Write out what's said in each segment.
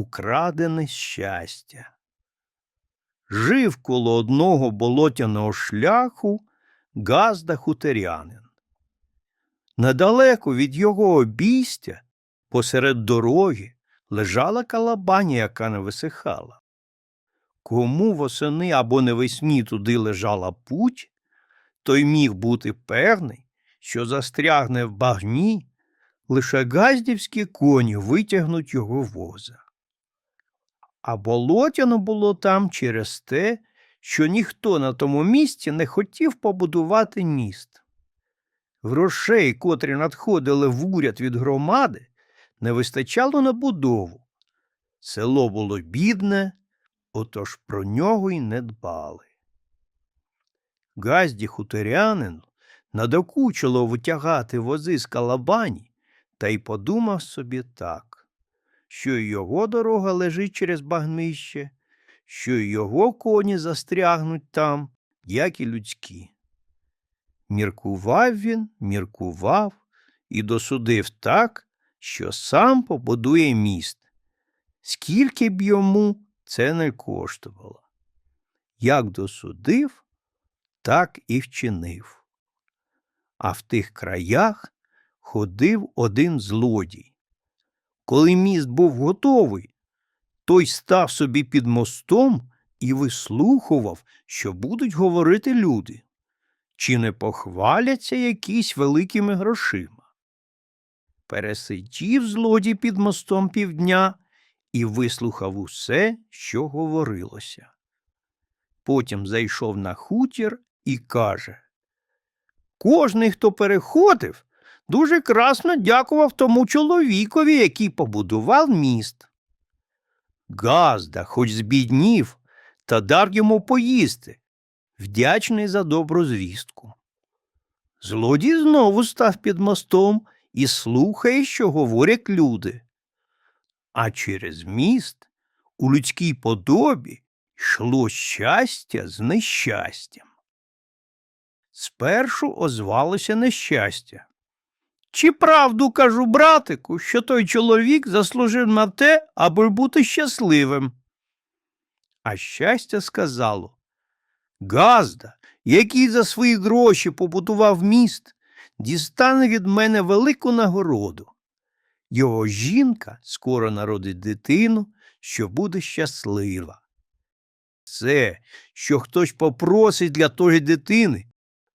украдене щастя. Жив коло одного болотяного шляху газда хуторянин. Недалеко від його обійстя, посеред дороги, лежала калабаня, яка не висихала. Кому восени або навесні туди лежала путь, той міг бути певний, що застрягне в багні, лише газдівські коні витягнуть його воза. А болотяно було там через те, що ніхто на тому місці не хотів побудувати міст. Грошей, котрі надходили в уряд від громади, не вистачало на будову. Село було бідне, отож про нього й не дбали. Газді хуторянину надокучило витягати вози з калабані, та й подумав собі так, що й його дорога лежить через багнище, що й його коні застрягнуть там, як і людські. Міркував він, міркував і досудив так, що сам побудує міст. Скільки б йому це не коштувало. Як досудив, так і вчинив. А в тих краях ходив один злодій. Коли міст був готовий, той став собі під мостом і вислухував, що будуть говорити люди, чи не похваляться якісь великими грошима. Пересидів злодій під мостом півдня і вислухав усе, що говорилося. Потім зайшов на хутір і каже Кожний, хто переходив, дуже красно дякував тому чоловікові, який побудував міст. Газда, хоч збіднів, та дар йому поїсти, вдячний за добру звістку. Злодій знову став під мостом і слухає, що говорять люди. А через міст у людській подобі йшло щастя з нещастям. Спершу озвалося нещастя. Чи правду кажу, братику, що той чоловік заслужив на те, аби бути щасливим? А щастя сказало Газда, який за свої гроші побудував міст, дістане від мене велику нагороду. Його жінка скоро народить дитину, що буде щаслива. Це, що хтось попросить для тої дитини,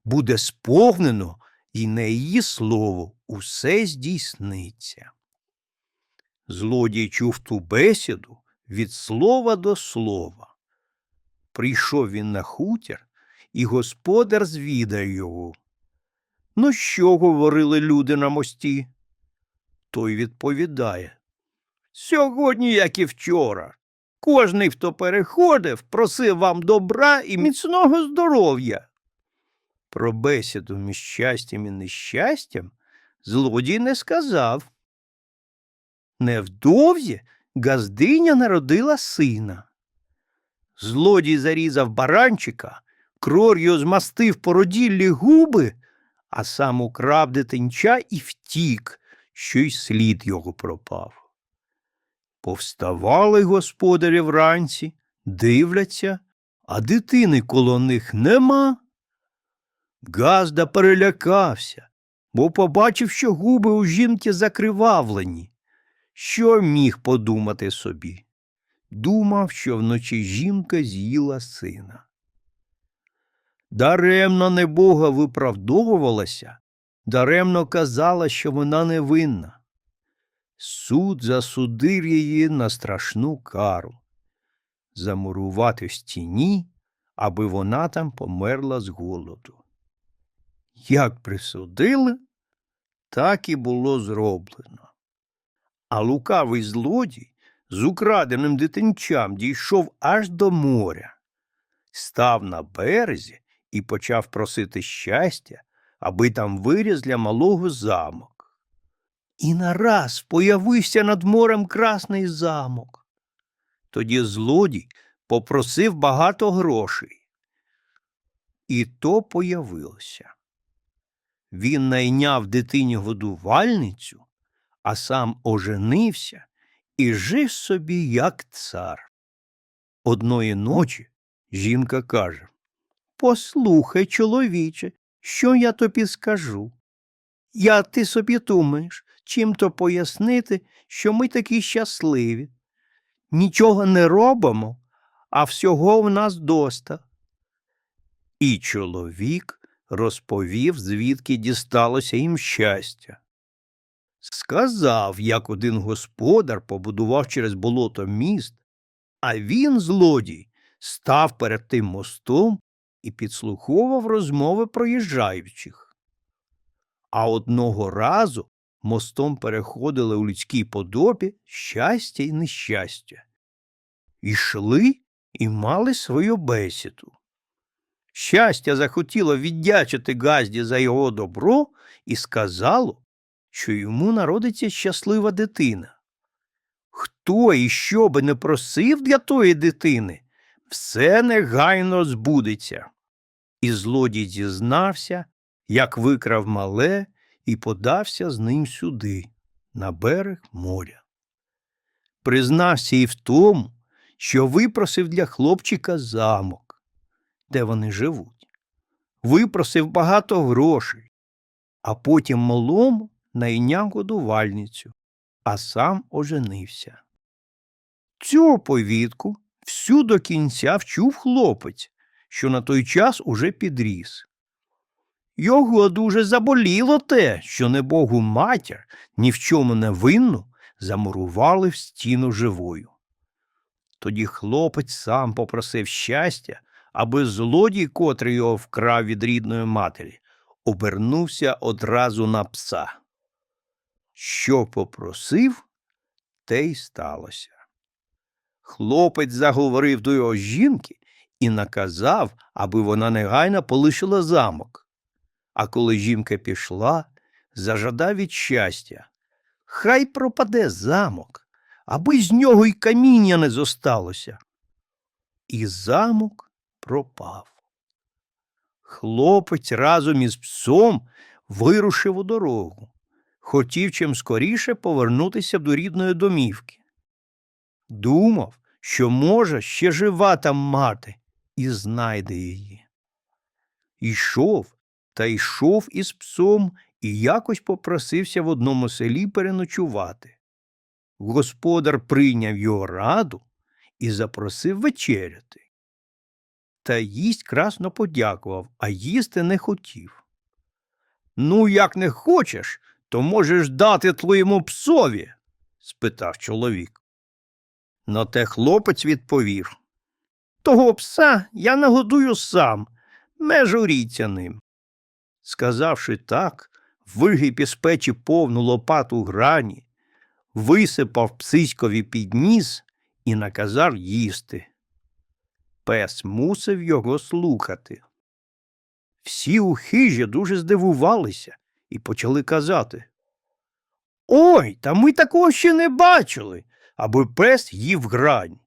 буде сповнено, і на її слово усе здійсниться. Злодій чув ту бесіду від слова до слова. Прийшов він на хутір, і господар звідає його. Ну, що говорили люди на мості? Той відповідає. Сьогодні, як і вчора, кожний, хто переходив, просив вам добра і міцного здоров'я. Про бесіду між щастям і нещастям злодій не сказав. Невдовзі газдиня народила сина. Злодій зарізав баранчика, кров'ю змастив породіллі губи, а сам украв дитинча і втік, що й слід його пропав. Повставали господарі вранці, дивляться, а дитини коло них нема. Газда перелякався, бо побачив, що губи у жінки закривавлені. Що міг подумати собі? Думав, що вночі жінка з'їла сина. Даремно небога виправдовувалася, даремно казала, що вона невинна. Суд засудив її на страшну кару замурувати в стіні, аби вона там померла з голоду. Як присудили, так і було зроблено. А лукавий злодій з украденим дитинчам дійшов аж до моря, став на березі і почав просити щастя, аби там виріс для малого замок. І нараз появився над морем красний замок. Тоді злодій попросив багато грошей. І то появилося. Він найняв дитині годувальницю, а сам оженився і жив собі, як цар. Одної ночі жінка каже Послухай, чоловіче, що я тобі скажу? Я ти собі думаєш, чим то пояснити, що ми такі щасливі. Нічого не робимо, а всього в нас доста. І чоловік розповів, звідки дісталося їм щастя. Сказав, як один господар побудував через болото міст, а він, злодій, став перед тим мостом і підслуховував розмови проїжджаючих. А одного разу мостом переходили у людській подобі щастя і нещастя. Ішли і мали свою бесіду. Щастя захотіло віддячити Газді за його добро і сказало, що йому народиться щаслива дитина. Хто і що би не просив для тої дитини, все негайно збудеться. І злодій дізнався, як викрав мале, і подався з ним сюди, на берег моря. Признався і в тому, що випросив для хлопчика замок, де вони живуть. Випросив багато грошей, а потім малому найняв годувальницю, а сам оженився. Цю оповідку всю до кінця вчув хлопець, що на той час уже підріс. Його дуже заболіло те, що небогу матір ні в чому не винну замурували в стіну живою. Тоді хлопець сам попросив щастя, аби злодій, котрий його вкрав від рідної матері, обернувся одразу на пса. Що попросив, те й сталося. Хлопець заговорив до його жінки і наказав, аби вона негайно полишила замок. А коли жінка пішла, зажадав від щастя. Хай пропаде замок, аби з нього й каміння не зосталося. І замок пропав. Хлопець разом із псом вирушив у дорогу. Хотів чим скоріше повернутися до рідної домівки. Думав, що може ще жива там мати, і знайде її. Йшов та йшов із псом і якось попросився в одному селі переночувати. Господар прийняв його раду і запросив вечеряти. Та їсть красно подякував, а їсти не хотів. Ну, як не хочеш, то можеш дати твоєму псові? спитав чоловік. На те хлопець відповів Того пса я нагодую сам, межуріться ним. Сказавши так, вигиб із печі повну лопату грані, висипав псиськові під ніс і наказав їсти. Пес мусив його слухати. Всі у хижі дуже здивувалися і почали казати Ой, та ми такого ще не бачили, аби пес їв грань.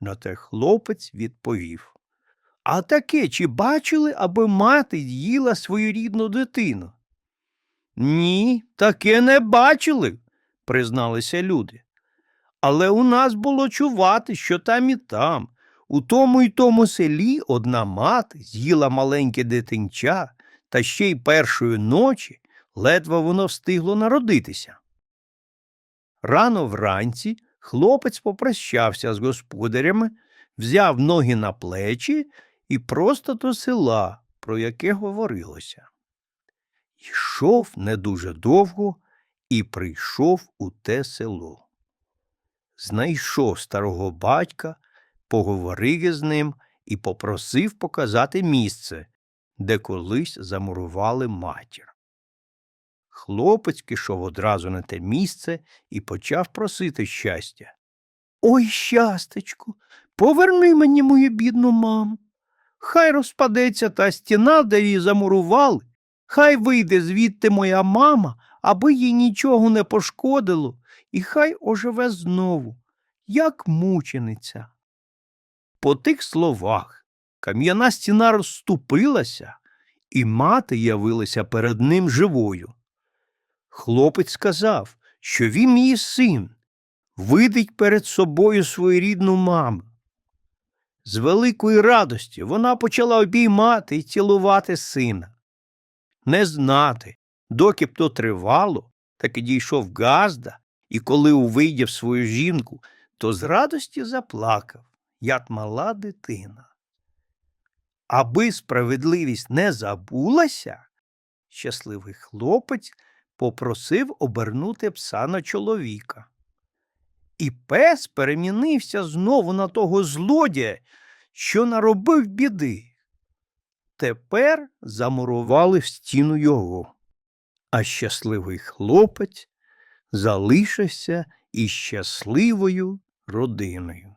На те хлопець відповів А таке чи бачили, аби мати їла свою рідну дитину? Ні, таке не бачили, призналися люди. Але у нас було чувати, що там і там, у тому й тому селі одна мати з'їла маленьке дитинча, та ще й першої ночі ледве воно встигло народитися. Рано вранці хлопець попрощався з господарями, взяв ноги на плечі і просто до села, про яке говорилося. Йшов не дуже довго і прийшов у те село. Знайшов старого батька, поговорив із ним і попросив показати місце, де колись замурували матір. Хлопець пішов одразу на те місце і почав просити щастя. Ой, щастечку, поверни мені мою бідну маму. Хай розпадеться та стіна, де її замурували, хай вийде звідти моя мама, аби їй нічого не пошкодило, і хай оживе знову, як мучениця. По тих словах кам'яна стіна розступилася, і мати явилася перед ним живою. Хлопець сказав, що він її син. видить перед собою свою рідну маму. З великої радості вона почала обіймати і цілувати сина. Не знати, доки б то тривало, таки дійшов Газда, і коли увидів свою жінку, то з радості заплакав, як мала дитина. Аби справедливість не забулася, щасливий хлопець попросив обернути пса на чоловіка. І пес перемінився знову на того злодія, що наробив біди. Тепер замурували в стіну його, а щасливий хлопець залишився із щасливою родиною.